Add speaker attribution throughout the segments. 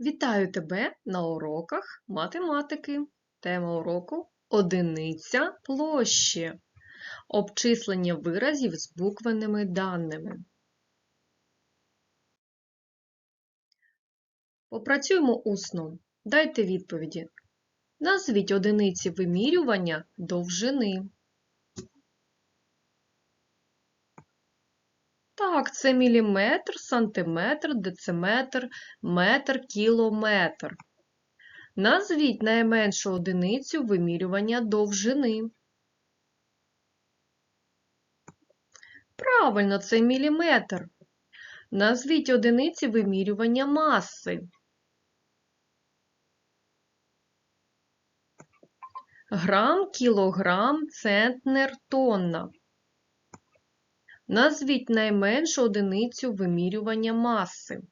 Speaker 1: Вітаю тебе на уроках математики. Тема уроку одиниця площі. Обчислення виразів з буквенними даними. Попрацюємо усно. Дайте відповіді. Назвіть одиниці вимірювання довжини. Так, це міліметр, сантиметр, дециметр, метр, кілометр. Назвіть найменшу одиницю вимірювання довжини. Правильно, це міліметр. Назвіть одиниці вимірювання маси. Грам, кілограм, центнер, тонна. Назвіть найменшу одиницю вимірювання маси.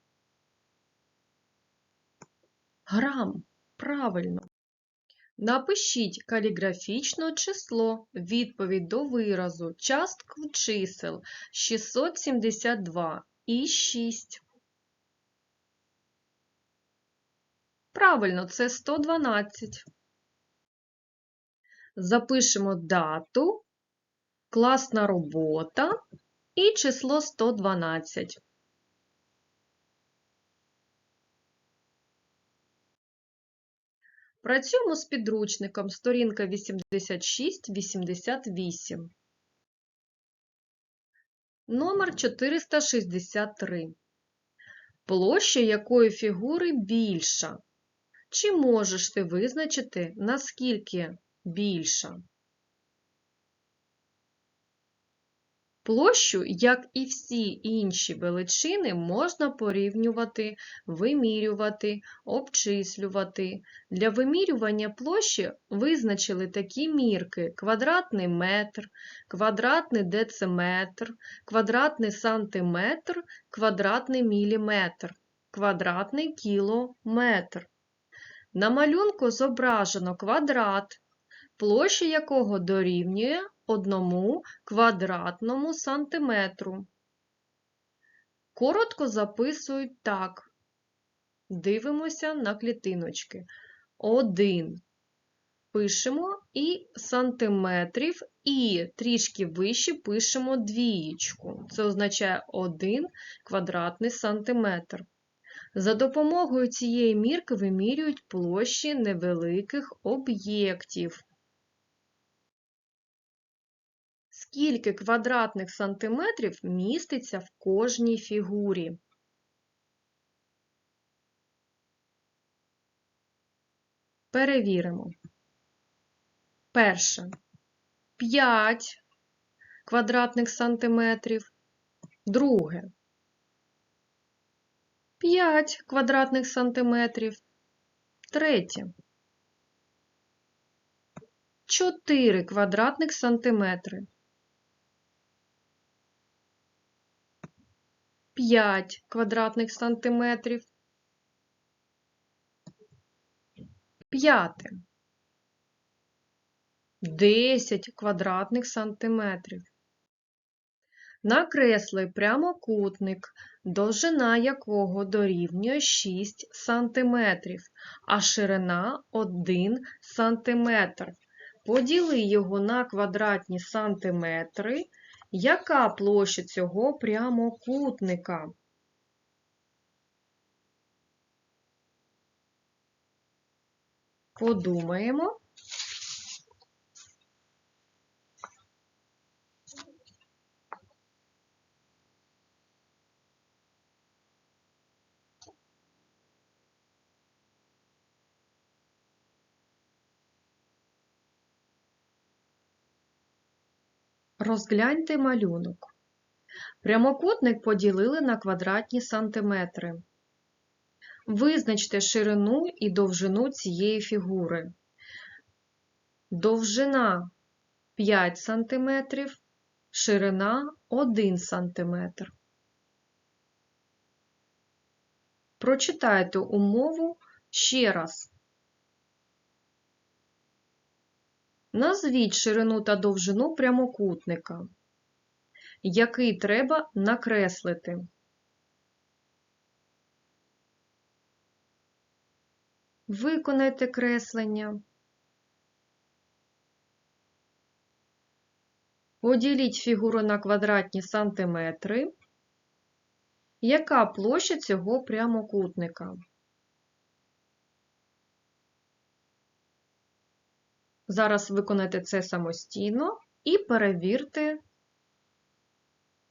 Speaker 1: Грам. Правильно. Напишіть каліграфічно число, відповідь до виразу, частку чисел 672 і 6. Правильно, це 112. Запишемо дату, класна робота і число 112. Працюємо з підручником сторінка 86-88. Номер 463. Площа якої фігури більша? Чи можеш ти визначити, наскільки більша? Площу, як і всі інші величини, можна порівнювати, вимірювати, обчислювати. Для вимірювання площі визначили такі мірки: квадратний метр, квадратний дециметр, квадратний сантиметр, квадратний міліметр, квадратний кілометр. На малюнку зображено квадрат, площа якого дорівнює одному квадратному сантиметру. Коротко записують так. Дивимося на клітиночки. Один. Пишемо і сантиметрів, і трішки вище пишемо двієчку. Це означає 1 квадратний сантиметр. За допомогою цієї мірки вимірюють площі невеликих об'єктів. Скільки квадратних сантиметрів міститься в кожній фігурі? Перевіримо. Перше. 5 квадратних сантиметрів. Друге. 5 квадратних сантиметрів. Третє. 4 квадратних сантиметри. 5 квадратних сантиметрів. П'яте. 10 квадратних сантиметрів. Накресли прямокутник, довжина якого дорівнює 6 сантиметрів, а ширина 1 сантиметр. Поділи його на квадратні сантиметри яка площа цього прямокутника? Подумаємо. Розгляньте малюнок. Прямокутник поділили на квадратні сантиметри. Визначте ширину і довжину цієї фігури. Довжина 5 см, ширина 1 см. Прочитайте умову ще раз. Назвіть ширину та довжину прямокутника, який треба накреслити. Виконайте креслення. Поділіть фігуру на квадратні сантиметри. Яка площа цього прямокутника? Зараз виконайте це самостійно і перевірте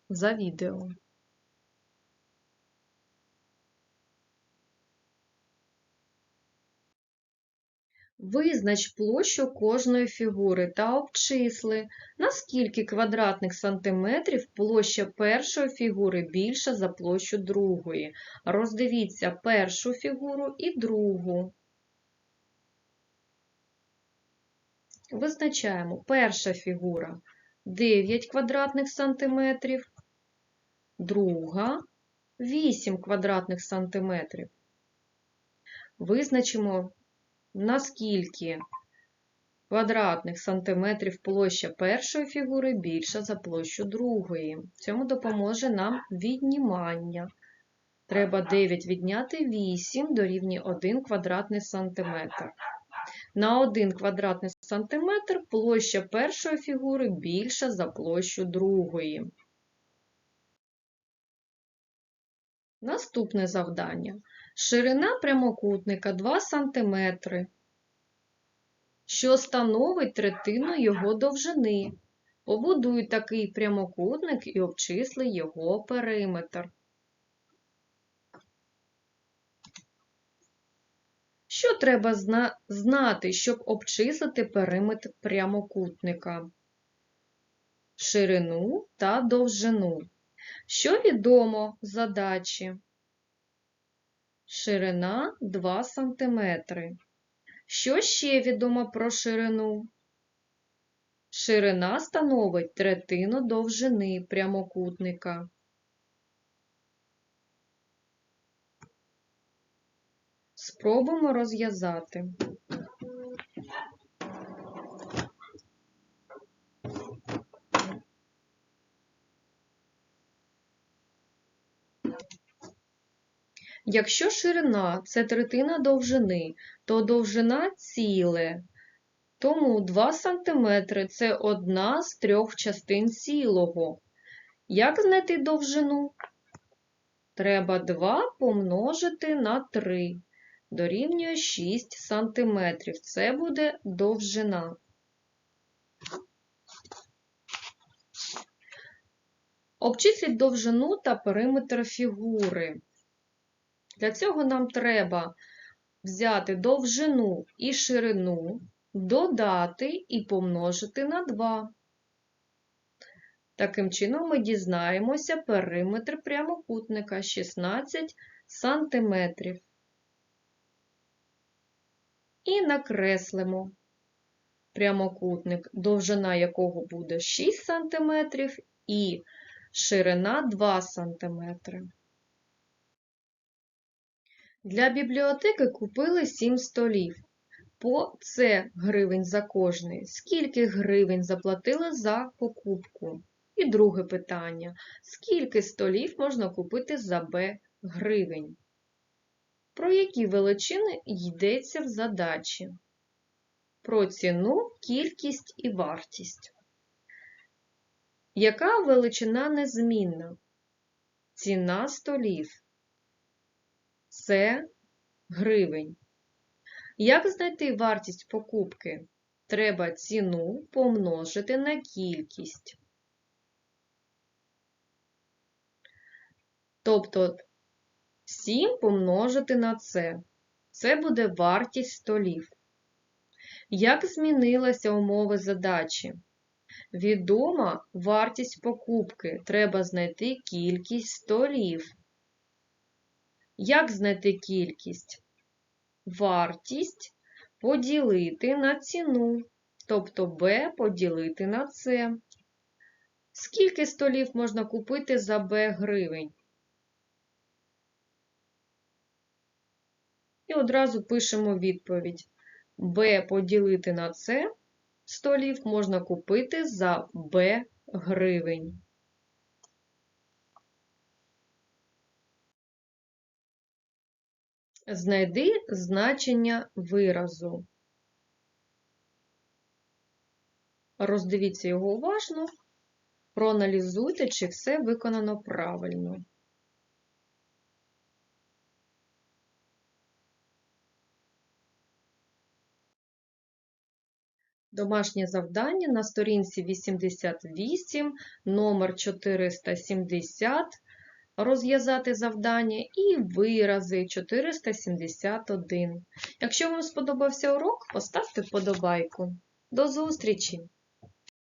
Speaker 1: за відео. Визнач площу кожної фігури та обчисли, на скільки квадратних сантиметрів площа першої фігури більша за площу другої. Роздивіться першу фігуру і другу. Визначаємо перша фігура 9 квадратних сантиметрів, друга 8 квадратних сантиметрів. Визначимо, наскільки квадратних сантиметрів площа першої фігури більша за площу другої. Цьому допоможе нам віднімання. Треба 9 відняти 8 дорівнює 1 квадратний сантиметр. На 1 квадратний сантиметр площа першої фігури більша за площу другої. Наступне завдання. Ширина прямокутника 2 см, що становить третину його довжини. Побудуй такий прямокутник і обчисли його периметр. Що треба зна знати, щоб обчислити периметр прямокутника? Ширину та довжину. Що відомо задачі? Ширина 2 см. Що ще відомо про ширину? Ширина становить третину довжини прямокутника. Спробуємо розв'язати. Якщо ширина це третина довжини, то довжина ціле. Тому 2 см це одна з трьох частин цілого. Як знайти довжину? Треба 2 помножити на 3. Дорівнює 6 см. Це буде довжина. Обчисліть довжину та периметр фігури. Для цього нам треба взяти довжину і ширину, додати і помножити на 2. Таким чином ми дізнаємося периметр прямокутника 16 см. І накреслимо прямокутник, довжина якого буде 6 см і ширина 2 см. Для бібліотеки купили 7 столів. По С гривень за кожний. Скільки гривень заплатили за покупку? І друге питання. Скільки столів можна купити за Б гривень? Про які величини йдеться в задачі? Про ціну, кількість і вартість. Яка величина незмінна? Ціна столів. Це гривень. Як знайти вартість покупки? Треба ціну помножити на кількість. Тобто 7 помножити на це. Це буде вартість столів. Як змінилася умови задачі? Відома вартість покупки. Треба знайти кількість столів. Як знайти кількість? Вартість поділити на ціну, тобто B поділити на С. Скільки столів можна купити за Б гривень? І одразу пишемо відповідь. B поділити на С столів можна купити за Б гривень. Знайди значення виразу. Роздивіться його уважно, проаналізуйте, чи все виконано правильно. Домашнє завдання на сторінці 88, номер 470, розв'язати завдання і вирази 471. Якщо вам сподобався урок, поставте вподобайку. До зустрічі!